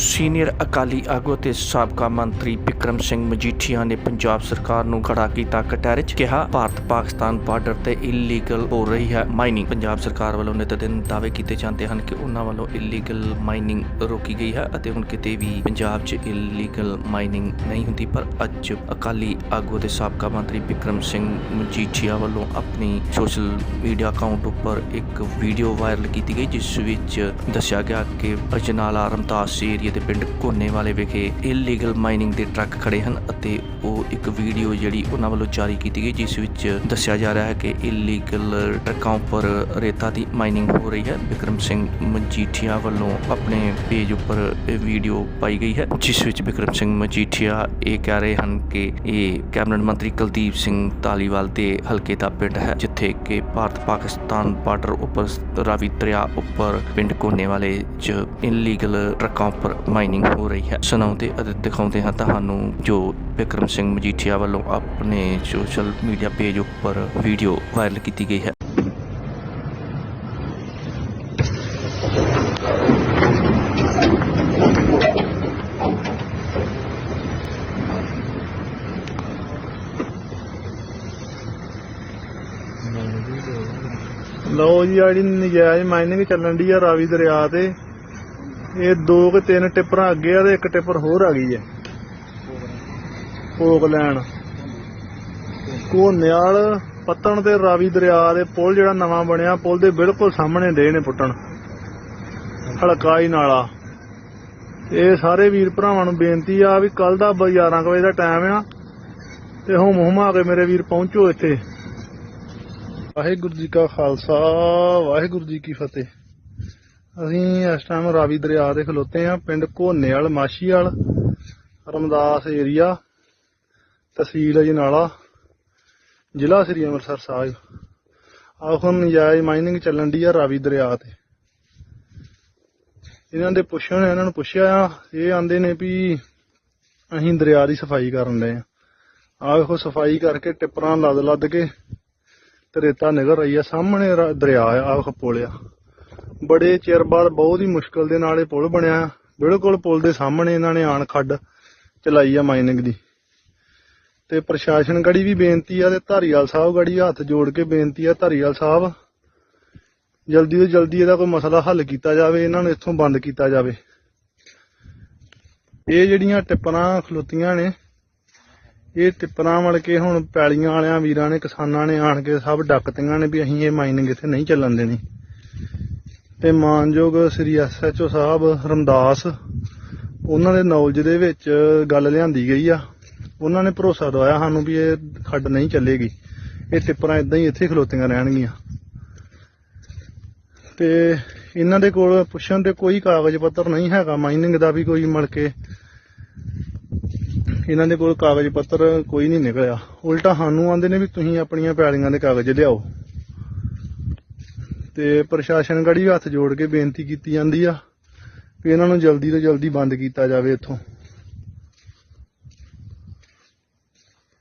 Senior Akali ਆਗੂ ਤੇ ਸਾਬਕਾ ਮੰਤਰੀ ਵਿਕਰਮ ਸਿੰਘ ਮਜੀਠੀਆ ਨੇ ਪੰਜਾਬ ਸਰਕਾਰ ਨੂੰ ਖੜਾ ਕੀਤਾ ਕਟਹਿਰੇ 'ਚ ਕਿਹਾ, ਭਾਰਤ ਪਾਕਿਸਤਾਨ ਬਾਰਡਰ ਤੇ ਇਲੀਗਲ ਹੋ ਰਹੀ ਹੈ ਮਾਈਨਿੰਗ ਪੰਜਾਬ ਸਰਕਾਰ ਵੱਲੋਂ ਨਿਤ ਦਿਨ ਦਾਅਵੇ ਕੀਤੇ ਜਾਂਦੇ ਹਨ ਕਿ ਉਹਨਾਂ ਵੱਲੋਂ ਇਲੀਗਲ ਮਾਈਨਿੰਗ ਰੋਕੀ ਗਈ ਹੈ ਅਤੇ ਹੁਣ ਕਿਤੇ ਵੀ ਪੰਜਾਬ 'ਚ ਇਲੀਗਲ ਮਾਈਨਿੰਗ ਨਹੀਂ ਹੁੰਦੀ, ਪਰ ਅੱਜ ਅਕਾਲੀ ਆਗੂ ਤੇ ਸਾਬਕਾ ਮੰਤਰੀ ਵਿਕਰਮ ਸਿੰਘ ਮਜੀਠੀਆ ਵੱਲੋਂ ਆਪਣੀ ਸੋਸ਼ਲ ਮੀਡੀਆ ਅਕਾਊਂਟ ਉੱਪਰ ਇੱਕ ਵੀਡੀਓ ਵਾਇਰਲ ਕੀਤੀ ਗਈ, ਜਿਸ ਵਿੱਚ ਦੱਸਿਆ ਗਿਆ ਕਿ ਅਜਨਾਲਾ ਰਮਦਾਸ ਏਰੀਆ ਦੇ ਪਿੰਡ ਕੋਨੇ ਵਾਲੇ ਵਿਖੇ ਇਲੀਗਲ ਮਾਈਨਿੰਗ ਦੇ ਟਰੱਕ ਖੜੇ ਹਨ ਅਤੇ ਉਹ ਇੱਕ ਵੀਡੀਓ ਜਿਹੜੀ ਉਹਨਾਂ ਵੱਲੋਂ ਜਾਰੀ ਕੀਤੀ ਗਈ, ਜਿਸ ਵਿੱਚ ਦੱਸਿਆ ਜਾ ਰਿਹਾ ਹੈ ਕਿ ਇਲੀਗਲ ਟਰੱਕਾਂ ਉੱਪਰ ਰੇਤਾ ਦੀ ਮਾਈਨਿੰਗ ਹੋ ਰਹੀ ਹੈ। ਵਿਕਰਮ ਸਿੰਘ ਮਜੀਠੀਆ ਵੱਲੋਂ ਆਪਣੇ ਪੇਜ ਉੱਪਰ ਇਹ ਵੀਡੀਓ ਪਾਈ ਗਈ ਹੈ, ਜਿਸ ਵਿੱਚ ਵਿਕਰਮ ਸਿੰਘ ਮਜੀਠੀਆ ਇਹ ਕਹਿ ਰਹੇ ਹਨ ਕਿ ਇਹ ਕੈਬਨਿਟ ਮੰਤਰੀ ਕੁਲਦੀਪ ਸਿੰਘ ਧਾਲੀਵਾਲ ਦੇ ਹਲਕੇ ਦਾ ਪਿੰਡ ਹੈ, ਜਿੱਥੇ ਕਿ ਭਾਰਤ ਪਾਕਿਸਤਾਨ ਬਾਰਡਰ ਉੱਪਰ ਰਾਵੀ ਦਰਿਆ ਉੱਪਰ ਪਿੰਡ ਕੋਨੇ ਵਾਲੇ 'ਚ ਇਨਲੀਗਲ ਟਰੱਕਾਂ ਉੱਪਰ ਮਾਈਨਿੰਗ ਹੋ ਰਹੀ ਹੈ। ਸੁਣਾਉਂਦੇ ਅਤੇ ਦਿਖਾਉਂਦੇ ਹਾਂ। ਤੁਹਾਨੂੰ ਜੋ ਵਿਕਰਮ ਸਿੰਘ ਮਜੀਠੀਆ ਵੱਲੋਂ ਆਪਣੇ ਸੋਸ਼ਲ ਮੀਡੀਆ ਪੇਜ ਉੱਪਰ ਵੀਡੀਓ ਵਾਇਰਲ ਕੀਤੀ ਗਈ ਹੈ। ਲਓ ਜੀ, ਆਹ ਨਜਾਇਜ਼ ਮਾਈਨਿੰਗ ਚੱਲਣ ਦੀ ਆ ਰਾਵੀ ਦਰਿਆ ਤੇ। ਇਹ ਦੋ ਕਿ ਤਿੰਨ ਟਿੱਪਰਾਂ ਅੱਗੇ ਆ ਤੇ ਇੱਕ ਟਿੱਪਰ ਹੋਰ ਆ ਗਈ ਹੈ। ਭੋਗ ਲੈਣ। ਕੋਨਿਆਲ ਪੱਤਣ ਤੇ ਰਾਵੀ ਦਰਿਆ ਦੇ ਪੁਲ ਜਿਹੜਾ ਨਵਾਂ ਬਣਿਆ, ਪੁਲ ਦੇ ਬਿਲਕੁਲ ਸਾਹਮਣੇ ਦੇ ਨੇ ਪੁੱਟਣ। ਹਲਕਾਈ ਨਾਲਾ। ਇਹ ਸਾਰੇ ਵੀਰ ਭਰਾਵਾਂ ਨੂੰ ਬੇਨਤੀ ਆ ਵੀ ਕੱਲ ਦਾ 11 ਕੁ ਵਜੇ ਦਾ ਟਾਈਮ ਆ ਤੇ ਹੁਮ ਹੁਮਾ ਕੇ ਮੇਰੇ ਵੀਰ ਪਹੁੰਚੋ ਇੱਥੇ। ਵਾਹਿਗੁਰੂ ਜੀ ਕਾ ਖਾਲਸਾ, ਵਾਹਿਗੁਰੂ ਜੀ ਕੀ ਫਤਿਹ। ਅਸੀਂ ਇਸ ਟਾਈਮ ਰਾਵੀ ਦਰਿਆ ਤੇ ਖਲੋਤੇ ਆ ਪਿੰਡ ਘੋਨੇਵਾਲ ਮਾਸ਼ੀਵਾਲ ਰਮਦਾਸ ਏਰੀਆ ਤਹਿਸੀਲ ਅਜਨਾਲਾ, ਜ਼ਿਲ੍ਹਾ ਸ੍ਰੀ ਅੰਮ੍ਰਿਤਸਰ ਸਾਹਿਬ। ਆਹ ਹੁਣ ਨਜਾਇਜ਼ ਮਾਈਨਿੰਗ ਚੱਲਣ ਦੀ ਆ ਰਾਵੀ ਦਰਿਆ ਤੇ। ਇਹਨਾਂ ਦੇ ਪੁੱਛਣ, ਇਹਨਾਂ ਨੂੰ ਪੁੱਛਿਆ ਆ, ਇਹ ਆਂਦੇ ਨੇ ਵੀ ਅਸੀਂ ਦਰਿਆ ਦੀ ਸਫ਼ਾਈ ਕਰਨ ਦੇ ਆ। ਆਹ ਵੇਖੋ, ਸਫ਼ਾਈ ਕਰਕੇ ਟਿੱਪਰਾਂ ਲੱਦ ਲੱਦ ਕੇ ਤੇ ਰੇਤਾ ਨਿਕਲ ਰਹੀ ਆ, ਸਾਹਮਣੇ ਦਰਿਆ ਆ, ਆਹ ਪੁਲ ਆ ਬੜੇ ਚਿਰ ਬਾਅਦ ਬਹੁਤ ਹੀ ਮੁਸ਼ਕਲ ਦੇ ਨਾਲ ਇਹ ਪੁਲ ਬਣਿਆ। ਬਿਲਕੁਲ ਪੁਲ ਦੇ ਸਾਹਮਣੇ ਇਹਨਾਂ ਨੇ ਆਣ ਖੱਡ ਚਲਾਈ ਆ ਮਾਈਨਿੰਗ ਦੀ। ਤੇ ਪ੍ਰਸ਼ਾਸਨ ਗੜੀ ਵੀ ਬੇਨਤੀ ਆ ਤੇ ਧਾਰੀਵਾਲ ਸਾਹਿਬ ਗੜੀ ਹੱਥ ਜੋੜ ਕੇ ਬੇਨਤੀ ਆ ਧਾਰੀਵਾਲ ਸਾਹਿਬ, ਜਲਦੀ ਤੋਂ ਜਲਦੀ ਇਹਦਾ ਕੋਈ ਮਸਲਾ ਹੱਲ ਕੀਤਾ ਜਾਵੇ, ਇਹਨਾਂ ਨੂੰ ਇੱਥੋਂ ਬੰਦ ਕੀਤਾ ਜਾਵੇ। ਇਹ ਜਿਹੜੀਆਂ ਟਿੱਪਰਾਂ ਖਲੋਤੀਆਂ ਨੇ, ਇਹ ਟਿੱਪਰਾਂ ਵੜ ਕੇ ਹੁਣ ਪੈਲੀਆਂ ਵਾਲਿਆਂ, ਵੀਰਾਂ ਨੇ, ਕਿਸਾਨਾਂ ਨੇ ਆਣ ਕੇ ਸਭ ਡੱਕਤੀਆਂ ਨੇ ਵੀ ਅਸੀਂ ਇਹ ਮਾਈਨਿੰਗ ਇੱਥੇ ਨਹੀਂ ਚੱਲਣ ਦੇਣੀ। ਤੇ ਮਾਨਯੋਗ ਸ੍ਰੀ ਐਸਐਚਓ ਸਾਹਿਬ ਰਮਦਾਸ, ਉਹਨਾਂ ਦੇ ਨੌਲੇਜ ਦੇ ਵਿੱਚ ਗੱਲ ਲਿਆਂਦੀ ਗਈ ਆ। ਉਹਨਾਂ ਨੇ ਭਰੋਸਾ ਦਵਾਇਆ ਸਾਨੂੰ ਵੀ ਇਹ ਖੱਡ ਨਹੀਂ ਚੱਲੇਗੀ। ਇਹ ਟਿੱਪਰਾਂ ਇਦਾਂ ਹੀ ਇੱਥੇ ਖਲੋਤੀਆਂ ਰਹਿਣਗੀਆਂ। ਤੇ ਇਹਨਾਂ ਦੇ ਕੋਲ ਪੁੱਛਣ ਤੇ ਕੋਈ ਕਾਗਜ਼ ਪੱਤਰ ਨਹੀਂ ਹੈਗਾ, ਮਾਈਨਿੰਗ ਦਾ ਵੀ ਕੋਈ ਮੜ ਕੇ। ਇਹਨਾਂ ਦੇ ਕੋਲ ਕਾਗਜ਼ ਪੱਤਰ ਕੋਈ ਨਹੀਂ ਨਿਕਲਿਆ। ਉਲਟਾ ਸਾਨੂੰ ਆਂਦੇ ਨੇ ਵੀ ਤੁਸੀਂ ਆਪਣੀਆਂ ਪੈਲੀਆਂ ਦੇ ਕਾਗਜ਼ ਲਿਆਓ। ਤੇ ਪ੍ਰਸ਼ਾਸਨ ਗੜੀ ਹੱਥ ਜੋੜ ਕੇ ਬੇਨਤੀ ਕੀਤੀ ਜਾਂਦੀ ਆ ਕਿ ਇਹਨਾਂ ਨੂੰ ਜਲਦੀ ਤੋਂ ਜਲਦੀ ਬੰਦ ਕੀਤਾ ਜਾਵੇ ਇੱਥੋਂ।